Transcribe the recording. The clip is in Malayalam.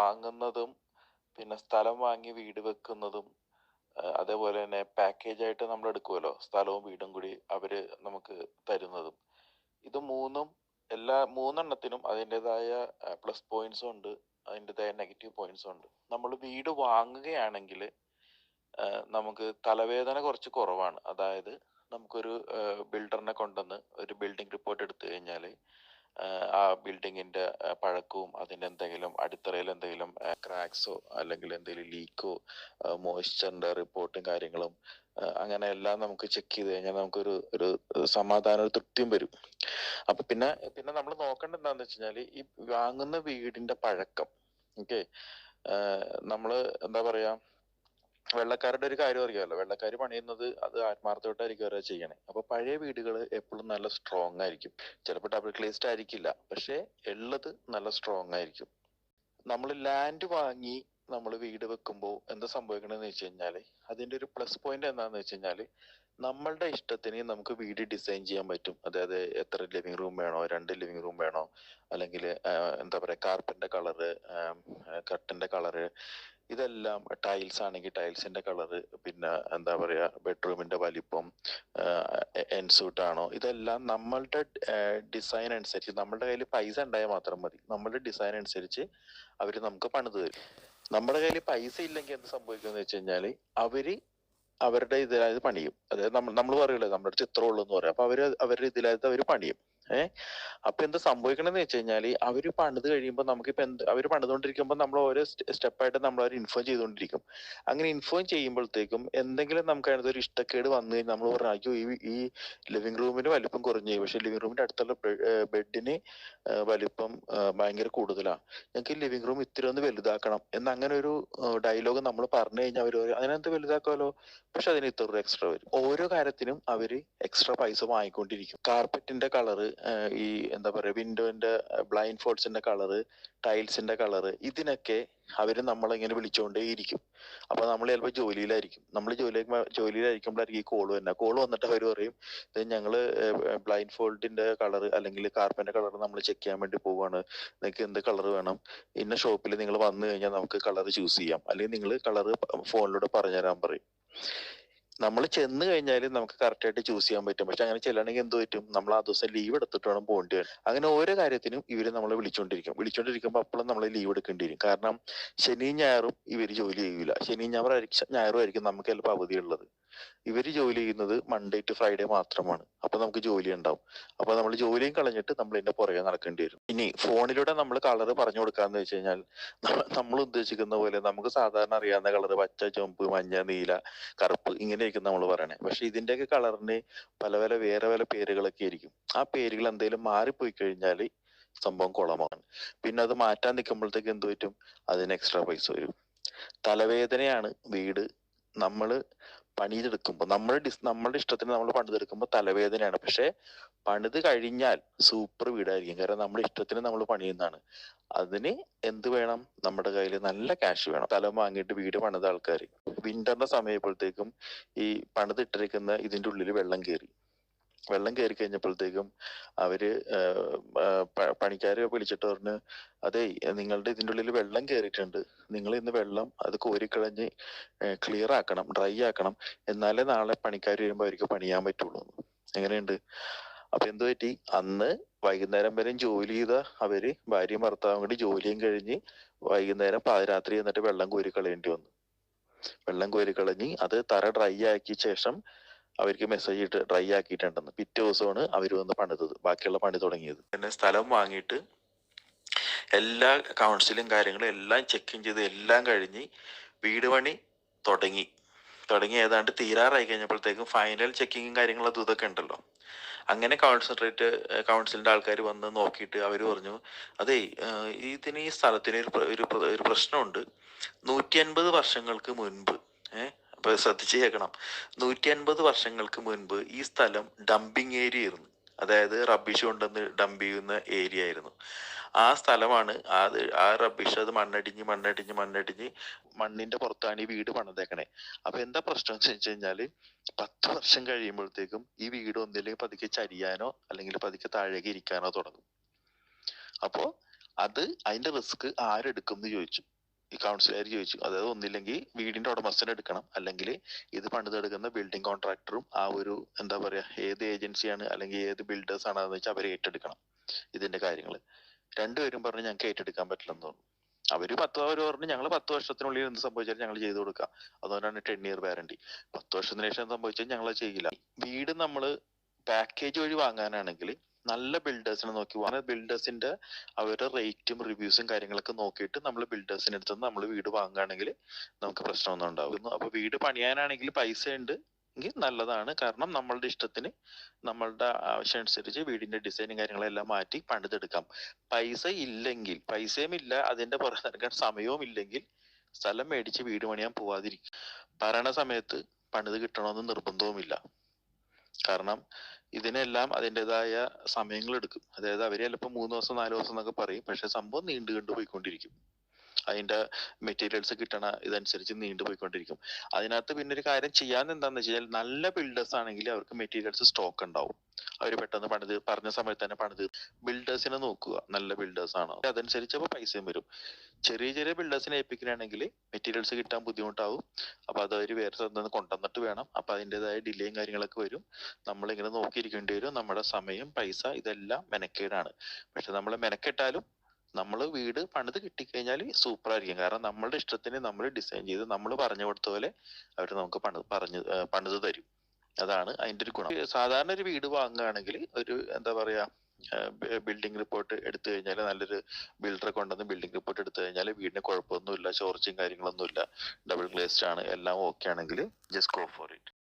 വാങ്ങുന്നതും പിന്നെ സ്ഥലം വാങ്ങി വീട് വെക്കുന്നതും അതേപോലെ തന്നെ പാക്കേജ് ആയിട്ട് നമ്മൾ എടുക്കുമല്ലോ സ്ഥലവും വീടും കൂടി അവർ നമുക്ക് തരുന്നതും. ഇത് മൂന്നും എല്ലാ മൂന്നെണ്ണത്തിനും അതിന്റെതായ പ്ലസ് പോയിന്റ്സും ഉണ്ട്. അതിന്റെതായ നെഗറ്റീവ് പോയിന്റ്സും ഉണ്ട്. നമ്മൾ വീട് വാങ്ങുകയാണെങ്കിൽ നമുക്ക് തലവേദന കുറച്ച് കുറവാണ്. അതായത് നമുക്കൊരു ബിൽഡറിനെ കൊണ്ടുവന്ന് ഒരു ബിൽഡിംഗ് റിപ്പോർട്ട് ആ ബിൽഡിങ്ങിന്റെ പഴക്കവും അതിന്റെ എന്തെങ്കിലും അടിത്തറയിൽ എന്തെങ്കിലും ക്രാക്സോ അല്ലെങ്കിൽ എന്തെങ്കിലും ലീക്കോ മോയ്സ്ചറിന്റെ റിപ്പോർട്ടും കാര്യങ്ങളും അങ്ങനെ എല്ലാം നമുക്ക് ചെക്ക് ചെയ്ത് കഴിഞ്ഞാൽ നമുക്കൊരു ഒരു സമാധാനം ഒരു തൃപ്തിയും വരും. അപ്പൊ പിന്നെ പിന്നെ നമ്മൾ നോക്കേണ്ട എന്താന്ന് വെച്ച് കഴിഞ്ഞാൽ ഈ വാങ്ങുന്ന വീടിന്റെ പഴക്കം ഓക്കെ നമ്മൾ എന്താ പറയാ വെള്ളക്കാരുടെ ഒരു കാര്യം അറിയാമല്ലോ വെള്ളക്കാർ പണിയുന്നത് അത് ആത്മാർത്ഥമായിട്ടായിരിക്കും അവരെ ചെയ്യണേ. അപ്പൊ പഴയ വീടുകൾ എപ്പോഴും നല്ല സ്ട്രോങ് ആയിരിക്കും. ചിലപ്പോൾ ഡബിൾ ക്ലേസ്ഡ് ആയിരിക്കില്ല. പക്ഷെ ഉള്ളത് നല്ല സ്ട്രോങ് ആയിരിക്കും. നമ്മൾ ലാൻഡ് വാങ്ങി നമ്മൾ വീട് വെക്കുമ്പോൾ എന്താ സംഭവിക്കണമെന്ന് വെച്ച് കഴിഞ്ഞാൽ അതിന്റെ ഒരു പ്ലസ് പോയിന്റ് എന്താന്ന് വെച്ച് കഴിഞ്ഞാൽ നമ്മളുടെ ഇഷ്ടത്തിന് നമുക്ക് വീട് ഡിസൈൻ ചെയ്യാൻ പറ്റും. അതായത് എത്ര ലിവിംഗ് റൂം വേണോ രണ്ട് ലിവിംഗ് റൂം വേണോ അല്ലെങ്കിൽ എന്താ പറയാ കാർപ്പറ്റിന്റെ കളറ് കർട്ടന്റെ കളറ് ഇതെല്ലാം ടൈൽസ് ആണെങ്കിൽ ടൈൽസിന്റെ കളറ് പിന്നെ എന്താ പറയാ ബെഡ്റൂമിന്റെ വലിപ്പം എൻസൂട്ട് ആണോ? ഇതെല്ലാം നമ്മളുടെ ഡിസൈൻ അനുസരിച്ച് നമ്മളുടെ കയ്യിൽ പൈസ ഉണ്ടായാൽ മാത്രം മതി. നമ്മളുടെ ഡിസൈൻ അനുസരിച്ച് അവർ നമുക്ക് പണിത് തരും. നമ്മുടെ കയ്യിൽ പൈസ ഇല്ലെങ്കിൽ എന്ത് സംഭവിക്കുമെന്ന് വെച്ച് കഴിഞ്ഞാൽ അവർ അവരുടെ ഇതിലായത് പണിയും. അതായത് നമ്മൾ നമ്മൾ നമ്മുടെ ഉള്ളൂ എന്ന് പറയാം. അപ്പൊ അവർ അവരുടെ ഇതിലായത് അവർ പണിയും. ഏഹ് അപ്പൊ എന്താ സംഭവിക്കണമെന്ന് വെച്ച് കഴിഞ്ഞാൽ അവർ പണിത് കഴിയുമ്പോൾ ഇപ്പൊ എന്ത് അവർ പണിതുകൊണ്ടിരിക്കുമ്പോൾ നമ്മൾ ഓരോ സ്റ്റെപ്പായിട്ട് നമ്മൾ അവർ ഇൻഫോം ചെയ്തുകൊണ്ടിരിക്കും. അങ്ങനെ ഇൻഫോം ചെയ്യുമ്പോഴത്തേക്കും എന്തെങ്കിലും നമുക്ക് അതിനകത്ത് ഒരു ഇഷ്ടക്കേട് വന്നു കഴിഞ്ഞാൽ നമ്മൾ പറഞ്ഞു ഈ ഈ ലിവിംഗ് റൂമിന് വലിപ്പം കുറഞ്ഞു പക്ഷെ ലിവിംഗ് റൂമിന്റെ അടുത്തുള്ള ബെഡിന് വലിപ്പം ഭയങ്കര കൂടുതലാണ് ഞങ്ങൾക്ക് ലിവിംഗ് റൂം ഇത്തിരി ഒന്ന് വലുതാക്കണം എന്ന് അങ്ങനെ ഒരു ഡയലോഗ് നമ്മൾ പറഞ്ഞു കഴിഞ്ഞാൽ അവർ അതിനകത്ത് വലുതാക്കാമല്ലോ പക്ഷെ അതിന് ഇത്ര എക്സ്ട്രാ വരും. ഓരോ കാര്യത്തിനും അവർ എക്സ്ട്രാ പൈസ വാങ്ങിക്കൊണ്ടിരിക്കും. കാർപ്പറ്റിന്റെ കളറ് ഈ എന്താ പറയുക വിൻഡോന്റെ ബ്ലൈൻഡ് ഫോൾസിന്റെ കളറ് ടൈൽസിന്റെ കളറ് ഇതിനൊക്കെ അവർ നമ്മളിങ്ങനെ വിളിച്ചുകൊണ്ടേയിരിക്കും അപ്പൊ നമ്മൾ ചിലപ്പോൾ ജോലിയിലായിരിക്കും. നമ്മൾ ജോലി ജോലിയിലായിരിക്കുമ്പോഴായിരിക്കും ഈ കോൾ വരുന്നത്. കോൾ വന്നിട്ട് അവർ പറയും ഇത് ഞങ്ങൾ ബ്ലൈൻഡ് ഫോൾഡിന്റെ കളർ അല്ലെങ്കിൽ കാർപ്പറ്റിന്റെ കളർ നമ്മൾ ചെക്ക് ചെയ്യാൻ വേണ്ടി പോവാണ്. നിങ്ങൾക്ക് എന്ത് കളർ വേണം? ഇന്ന ഷോപ്പിൽ നിങ്ങൾ വന്നു കഴിഞ്ഞാൽ നമുക്ക് കളർ ചൂസ് ചെയ്യാം. അല്ലെങ്കിൽ നിങ്ങൾ കളർ ഫോണിലൂടെ പറഞ്ഞുതരാൻ പറയും. നമ്മൾ ചെന്ന് കഴിഞ്ഞാൽ നമുക്ക് കറക്റ്റ് ആയിട്ട് ചൂസ് ചെയ്യാൻ പറ്റും. പക്ഷെ അങ്ങനെ ചെല്ലണമെങ്കിൽ എന്ത് പറ്റും? നമ്മൾ ആ ദിവസം ലീവ് എടുത്തിട്ട് വേണം പോകേണ്ടി വരും അങ്ങനെ ഓരോ കാര്യത്തിനും ഇവർ നമ്മളെ വിളിച്ചോണ്ടിരിക്കും. വിളിച്ചോണ്ടിരിക്കുമ്പോൾ അപ്പോഴും നമ്മൾ ലീവ് എടുക്കേണ്ടി വരും. കാരണം ശനിയും ഞായറും ഇവർ ജോലി ചെയ്യൂല. ശനിയും ഞായറും ഞായറും ആയിരിക്കും നമുക്ക് ചിലപ്പോൾ അവധിയുള്ളത്. ഇവർ ജോലി ചെയ്യുന്നത് മൺഡേ ടു ഫ്രൈഡേ മാത്രമാണ്. അപ്പൊ നമുക്ക് ജോലി ഉണ്ടാവും. അപ്പൊ നമ്മൾ ജോലിയും കളഞ്ഞിട്ട് നമ്മൾ ഇതിന്റെ പുറകെ നടക്കേണ്ടി വരും. ഇനി ഫോണിലൂടെ നമ്മൾ കളർ പറഞ്ഞു കൊടുക്കാന്ന് വെച്ച് കഴിഞ്ഞാൽ നമ്മൾ ഉദ്ദേശിക്കുന്ന പോലെ നമുക്ക് സാധാരണ അറിയാവുന്ന കളർ പച്ച ചുവപ്പ് മഞ്ഞ നീല കറുപ്പ് ഇങ്ങനെയൊക്കെ നമ്മൾ പറയണേ. പക്ഷെ ഇതിന്റെയൊക്കെ കളറിന് പല പല വേറെ പല പേരുകളൊക്കെ ആയിരിക്കും. ആ പേരുകൾ എന്തെങ്കിലും മാറിപ്പോയി കഴിഞ്ഞാൽ സംഭവം കുളമാണ് പിന്നെ അത് മാറ്റാൻ നിൽക്കുമ്പോഴത്തേക്ക് എന്ത് പറ്റും? അതിന് എക്സ്ട്രാ പൈസ വരും. തലവേദനയാണ് വീട്. നമ്മൾ പണിതെടുക്കുമ്പോൾ നമ്മുടെ ഡിസ് നമ്മുടെ ഇഷ്ടത്തിന് നമ്മൾ പണിതെടുക്കുമ്പോൾ തലവേദനയാണ്. പക്ഷെ പണിത് കഴിഞ്ഞാൽ സൂപ്പർ വീടായിരിക്കും. കാരണം നമ്മുടെ ഇഷ്ടത്തിന് നമ്മൾ പണിയുന്നതാണ്. അതിന് എന്ത് വേണം? നമ്മുടെ കയ്യിൽ നല്ല ക്യാഷ് വേണം. സ്ഥലം വാങ്ങിയിട്ട് വീട് പണിത ആൾക്കാർ വിന്ററിന്റെ സമയപ്പോഴത്തേക്കും ഈ പണിതിട്ടിരിക്കുന്ന ഇതിന്റെ ഉള്ളിൽ വെള്ളം കയറി വെള്ളം കയറി കഴിഞ്ഞപ്പോഴത്തേക്കും അവർ പണിക്കാരെ വിളിച്ചിട്ട് പറഞ്ഞ് അതെ നിങ്ങളുടെ ഇതിന്റെ ഉള്ളിൽ വെള്ളം കയറിയിട്ടുണ്ട്. നിങ്ങൾ ഇന്ന് വെള്ളം അത് കോരിക്കളഞ്ഞ് ക്ലിയർ ആക്കണം ഡ്രൈ ആക്കണം. എന്നാലേ നാളെ പണിക്കാർ വരുമ്പോൾ അവർക്ക് പണിയാൻ പറ്റുള്ളൂ. എങ്ങനെയുണ്ട്? അപ്പൊ എന്ത് പറ്റി? അന്ന് വൈകുന്നേരം വരെയും ജോലി ചെയ്ത അവർ ഭാര്യയും ഭർത്താവും കൂടി ജോലിയും കഴിഞ്ഞ് വൈകുന്നേരം പാതിരാത്രി എന്നിട്ട് വെള്ളം കോരി കളയേണ്ടി വന്നു. വെള്ളം കോരി കളഞ്ഞ് അത് തറ ഡ്രൈ ആക്കിയ ശേഷം അവർക്ക് മെസ്സേജ് ഇട്ട് ഡ്രൈ ആക്കിയിട്ടുണ്ടെന്ന് പിറ്റേ ദിവസമാണ് അവർ വന്ന് പണിതത് ബാക്കിയുള്ള പണി തുടങ്ങിയത്. പിന്നെ സ്ഥലം വാങ്ങിയിട്ട് എല്ലാ കൗൺസിലും കാര്യങ്ങളും എല്ലാം ചെക്കിങ് ചെയ്ത് എല്ലാം കഴിഞ്ഞ് വീട് പണി തുടങ്ങി. തുടങ്ങി ഏതാണ്ട് തീരാറായി കഴിഞ്ഞപ്പോഴത്തേക്കും ഫൈനൽ ചെക്കിങ്ങും കാര്യങ്ങളും അതും ഇതൊക്കെ ഉണ്ടല്ലോ. അങ്ങനെ കോൺസെൻട്രേറ്റ് കൗൺസിലിന്റെ ആൾക്കാർ വന്ന് നോക്കിയിട്ട് അവർ പറഞ്ഞു അതെ ഇതിന് ഈ സ്ഥലത്തിന് ഒരു ഒരു പ്രശ്നമുണ്ട്. നൂറ്റി അൻപത് വർഷങ്ങൾക്ക് മുൻപ് ഏഹ് അപ്പൊ ശ്രദ്ധിച്ച് കേൾക്കണം നൂറ്റി അൻപത് വർഷങ്ങൾക്ക് മുൻപ് ഈ സ്ഥലം ഡംപിങ് ഏരിയ ആയിരുന്നു. അതായത് റബ്ബിഷ് കൊണ്ടുവന്ന് ഡംപ് ചെയ്യുന്ന ഏരിയ ആയിരുന്നു. ആ സ്ഥലമാണ് അത് ആ റബ്ബിഷ് അത് മണ്ണടിഞ്ഞ് മണ്ണടിഞ്ഞ് മണ്ണടിഞ്ഞ് മണ്ണിന്റെ പുറത്താണ് ഈ വീട് പണിതേക്കണേ. അപ്പൊ എന്താ പ്രശ്നം എന്ന് വെച്ച് കഴിഞ്ഞാൽ പത്ത് വർഷം കഴിയുമ്പോഴത്തേക്കും ഈ വീട് ഒന്നില്ലെങ്കിൽ പതുക്കെ ചരിയാനോ അല്ലെങ്കിൽ പതുക്കെ താഴേക്ക് ഇരിക്കാനോ തുടങ്ങും. അപ്പോ അത് അതിന്റെ റിസ്ക് ആരെടുക്കും എന്ന് ചോദിച്ചു. ഈ കൗൺസിലർ ചോദിച്ചു. അതായത് ഒന്നില്ലെങ്കിൽ വീടിന്റെ ഉടമസ്ഥൻ എടുക്കണം. അല്ലെങ്കിൽ ഇത് പണിതെടുക്കുന്ന ബിൽഡിംഗ് കോൺട്രാക്ടറും ആ ഒരു എന്താ പറയാ ഏത് ഏജൻസിയാണ് അല്ലെങ്കിൽ ഏത് ബിൽഡേഴ്സ് ആണെന്ന് വെച്ചാൽ അവർ ഏറ്റെടുക്കണം ഇതിന്റെ കാര്യങ്ങൾ രണ്ടുപേരും പറഞ്ഞു ഞങ്ങൾക്ക് ഏറ്റെടുക്കാൻ പറ്റില്ലെന്ന് തോന്നുന്നു. അവർ പത്ത് അവർ പറഞ്ഞു ഞങ്ങൾ പത്ത് വർഷത്തിനുള്ളിൽ എന്ത് സംഭവിച്ചാലും ഞങ്ങൾ ചെയ്തു കൊടുക്കാം അതുകൊണ്ടാണ് ടെൻ ഇയർ വാറണ്ടി പത്ത് വർഷത്തിന് ശേഷം സംഭവിച്ചാൽ ഞങ്ങൾ ചെയ്യില്ല. വീട് നമ്മൾ പാക്കേജ് വഴി വാങ്ങാനാണെങ്കിൽ നല്ല ബിൽഡേഴ്സിനെ നോക്കി വാങ്ങാൻ ബിൽഡേഴ്സിന്റെ അവരുടെ റേറ്റും റിവ്യൂസും കാര്യങ്ങളൊക്കെ നോക്കിയിട്ട് നമ്മൾ ബിൽഡേഴ്സിന്റെ അടുത്ത് നമ്മൾ വീട് വാങ്ങുകയാണെങ്കിൽ നമുക്ക് പ്രശ്നമൊന്നും ഉണ്ടാവുന്നു അപ്പൊ വീട് പണിയാനാണെങ്കിൽ പൈസ ഉണ്ട് എങ്കിൽ നല്ലതാണ്. കാരണം നമ്മളുടെ ഇഷ്ടത്തിന് നമ്മളുടെ ആവശ്യം അനുസരിച്ച് വീടിന്റെ ഡിസൈനും കാര്യങ്ങളെല്ലാം മാറ്റി പണിതെടുക്കാം. പൈസ ഇല്ലെങ്കിൽ പൈസയും ഇല്ല അതിന്റെ പുറത്ത് നടക്കാൻ സമയവും ഇല്ലെങ്കിൽ സ്ഥലം മേടിച്ച് വീട് പണിയാൻ പോവാതിരിക്കും. ഭരണ സമയത്ത് പണിത് കിട്ടണമെന്ന് നിർബന്ധവുമില്ല. കാരണം ഇതിനെല്ലാം അതിന്റെതായ സമയങ്ങൾ എടുക്കും അതായത് അവർ ചിലപ്പോൾ മൂന്ന് ദിവസം നാല് ദിവസം എന്നൊക്കെ പറയും. പക്ഷെ സംഭവം നീണ്ടു കണ്ടു പോയിക്കൊണ്ടിരിക്കും. അതിന്റെ മെറ്റീരിയൽസ് കിട്ടണ ഇതനുസരിച്ച് നീണ്ടു പോയിക്കൊണ്ടിരിക്കും. അതിനകത്ത് പിന്നെ ഒരു കാര്യം ചെയ്യാൻ എന്താന്ന് വെച്ച് കഴിഞ്ഞാൽ നല്ല ബിൽഡേഴ്സ് ആണെങ്കിൽ അവർക്ക് മെറ്റീരിയൽസ് സ്റ്റോക്ക് ഉണ്ടാവും. അവർ പെട്ടെന്ന് പണിത് പറഞ്ഞ സമയത്ത് തന്നെ പണിത്. ബിൽഡേഴ്സിനെ നോക്കുക നല്ല ബിൽഡേഴ്സ് ആണ്? അതനുസരിച്ച് അപ്പൊ പൈസയും വരും. ചെറിയ ചെറിയ ബിൽഡേഴ്സിനെ ഏൽപ്പിക്കുകയാണെങ്കിൽ മെറ്റീരിയൽസ് കിട്ടാൻ ബുദ്ധിമുട്ടാവും. അപ്പൊ അത് അവർ വേറെ സ്ഥലത്ത് കൊണ്ടുവന്നിട്ട് വേണം. അപ്പൊ അതിന്റെതായ ഡിലേയും കാര്യങ്ങളൊക്കെ വരും. നമ്മൾ ഇങ്ങനെ നോക്കിയിരിക്കേണ്ടി വരും. നമ്മുടെ സമയം പൈസ ഇതെല്ലാം മെനക്കേടാണ്. പക്ഷെ നമ്മൾ മെനക്കെട്ടാലും നമ്മൾ വീട് പണിത് കിട്ടിക്കഴിഞ്ഞാൽ സൂപ്പർ ആയിരിക്കും കാരണം നമ്മളുടെ ഇഷ്ടത്തിന് നമ്മൾ ഡിസൈൻ ചെയ്ത് നമ്മൾ പറഞ്ഞു കൊടുത്ത പോലെ അവർ നമുക്ക് പണിത് പറഞ്ഞു പണിത് തരും. അതാണ് അതിന്റെ ഒരു ഗുണം. സാധാരണ ഒരു വീട് വാങ്ങുകയാണെങ്കിൽ ഒരു എന്താ പറയാ ബിൽഡിംഗ് റിപ്പോർട്ട് എടുത്തു കഴിഞ്ഞാൽ നല്ലൊരു ബിൽഡറെ കൊണ്ടുവന്ന് ബിൽഡിംഗ് റിപ്പോർട്ട് എടുത്തു കഴിഞ്ഞാൽ വീടിന് കുഴപ്പമൊന്നുമില്ല ചോർച്ചയും കാര്യങ്ങളൊന്നുമില്ല ഡബിൾ ഗ്ലേസ്ഡ് ആണ് എല്ലാം ഓക്കെ ആണെങ്കിൽ ജസ്റ്റ് ഗോ ഫോർ ഇറ്റ്